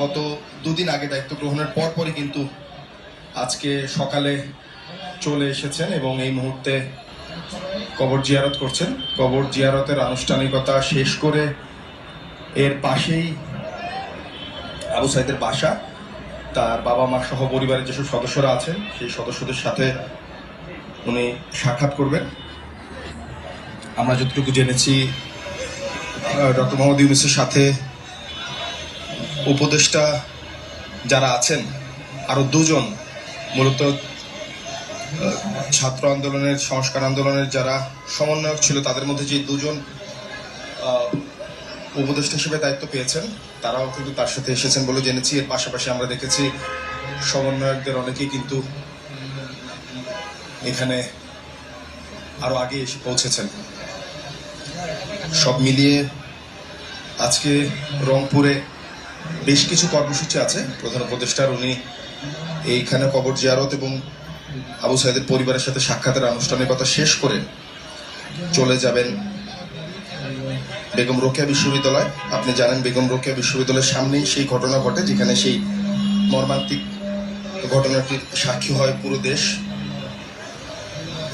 গত দুদিন আগে দায়িত্ব গ্রহণের পরপরই কিন্তু আজকে সকালে চলে এসেছেন এবং এই মুহূর্তে কবর জিয়ারত করছেন। কবর জিয়ারতের আনুষ্ঠানিকতা শেষ করে এর পাশেই আবু সাইদের বাসা, তার বাবা মা সহ পরিবারের যেসব সদস্যরা আছেন, সেই সদস্যদের সাথে উনি সাক্ষাৎ করবেন। আমরা যতটুকু জেনেছি ডক্টর মোহাম্মদ ইউনুসের সাথে উপদেষ্টা যারা আছেন, আরও দুজন, মূলত ছাত্র আন্দোলনের, সংস্কার আন্দোলনের যারা সমন্বয়ক ছিল, তাদের মধ্যে যে দুজন উপদেষ্টা হিসেবে দায়িত্ব পেয়েছেন, তারাও কিন্তু তার সাথে এসেছেন বলে জেনেছি। এর পাশাপাশি আমরা দেখেছি, সমন্বয়কদের অনেকেই কিন্তু এখানে আরও আগে এসে পৌঁছেছেন। সব মিলিয়ে আজকে রংপুরে বেশ কিছু কর্মসূচি আছে। প্রধান উপদেষ্টার উনি এইখানে কবর জিয়ারত এবং আবু সাইদের পরিবারের সাথে সাক্ষাতের আনুষ্ঠানিকতা শেষ করে চলে যাবেন বেগম রোকেয়া বিশ্ববিদ্যালয়। আপনি জানেন বেগম রোকেয়া বিশ্ববিদ্যালয়ের সামনেই সেই ঘটনা ঘটে, যেখানে সেই মর্মান্তিক ঘটনাটির সাক্ষী হয় পুরো দেশ।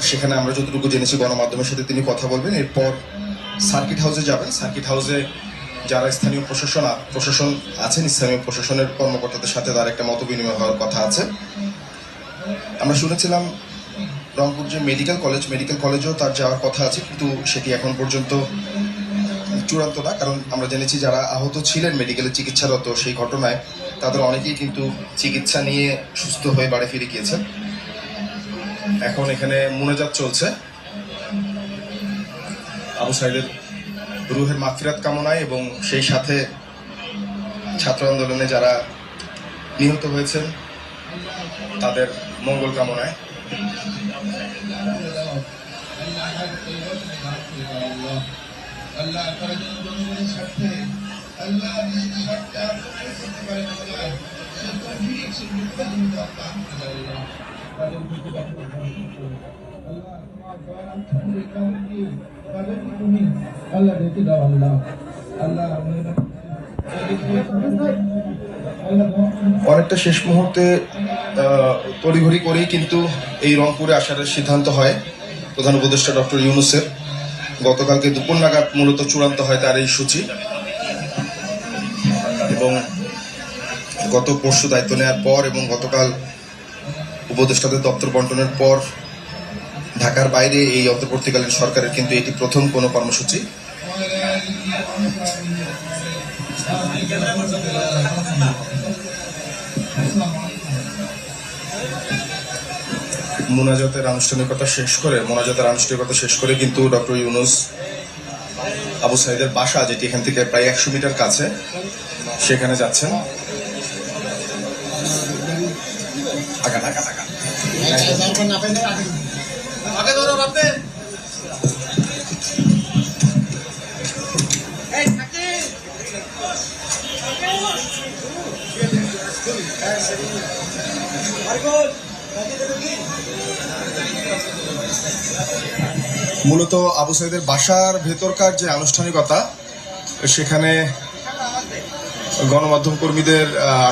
সেখানে আমরা যতটুকু জেনেছি গণমাধ্যমের সাথে তিনি কথা বলবেন। এরপর সার্কিট হাউসে যাবেন। সার্কিট হাউসে যারা স্থানীয় প্রশাসন প্রশাসন আছেন, স্থানীয় প্রশাসনের কর্মকর্তাদের সাথে তার একটা মত বিনিময় হওয়ার কথা আছে। আমরা শুনেছিলাম রংপুর যে মেডিকেল কলেজ, মেডিকেল কলেজেও তার যাওয়ার কথা আছে, কিন্তু সেটি এখন পর্যন্ত চূড়ান্ত না? কারণ আমরা জেনেছি যারা আহত ছিলেন মেডিকেলে চিকিৎসারত সেই ঘটনায়, তাদের অনেকেই কিন্তু চিকিৎসা নিয়ে সুস্থ হয়ে বাড়ি ফিরে গিয়েছেন। এখন এখানে মুনাজাত চলছে। আবু সাইদের রুহের মাফিরাত কামনায় এবং সেই সাথে ছাত্র আন্দোলনে যারা নিহত হয়েছেন তাদের মঙ্গল কামনায় আল্লাহ আল্লাহ দাও আল্লাহ আল্লাহ অনেকটা শেষ মুহূর্তে তড়িঘড়ি করেই কিন্তু এই রংপুরে আসার সিদ্ধান্ত হয় প্রধান উপদেষ্টা ডক্টর ইউনুসের। গতকালকে দুপুর নাগাদ মূলত চূড়ান্ত হয় তার এই সূচি। এবং গত পরশু দায়িত্ব নেওয়ার পর এবং গতকাল উপদেষ্টাদের দপ্তর বন্টনের পর ঢাকার বাইরে এই অন্তর্বর্তীকালীন সরকারের কিন্তু এটি প্রথম কোনো কর্মসূচি মোনাজাতের আনুষ্ঠানিকতা শেষ করে মোনাজাতের আনুষ্ঠানিকতা শেষ করে কিন্তু ডক্টর ইউনুস আবু সাইদের বাসা যেটি এখান থেকে প্রায় একশো মিটার কাছে সেখানে যাচ্ছেন আগা, আগা, আগা। মূলত আবু সাইদের বাসার ভেতরকার যে আনুষ্ঠানিকতা সেখানে গণমাধ্যম কর্মীদের আহ,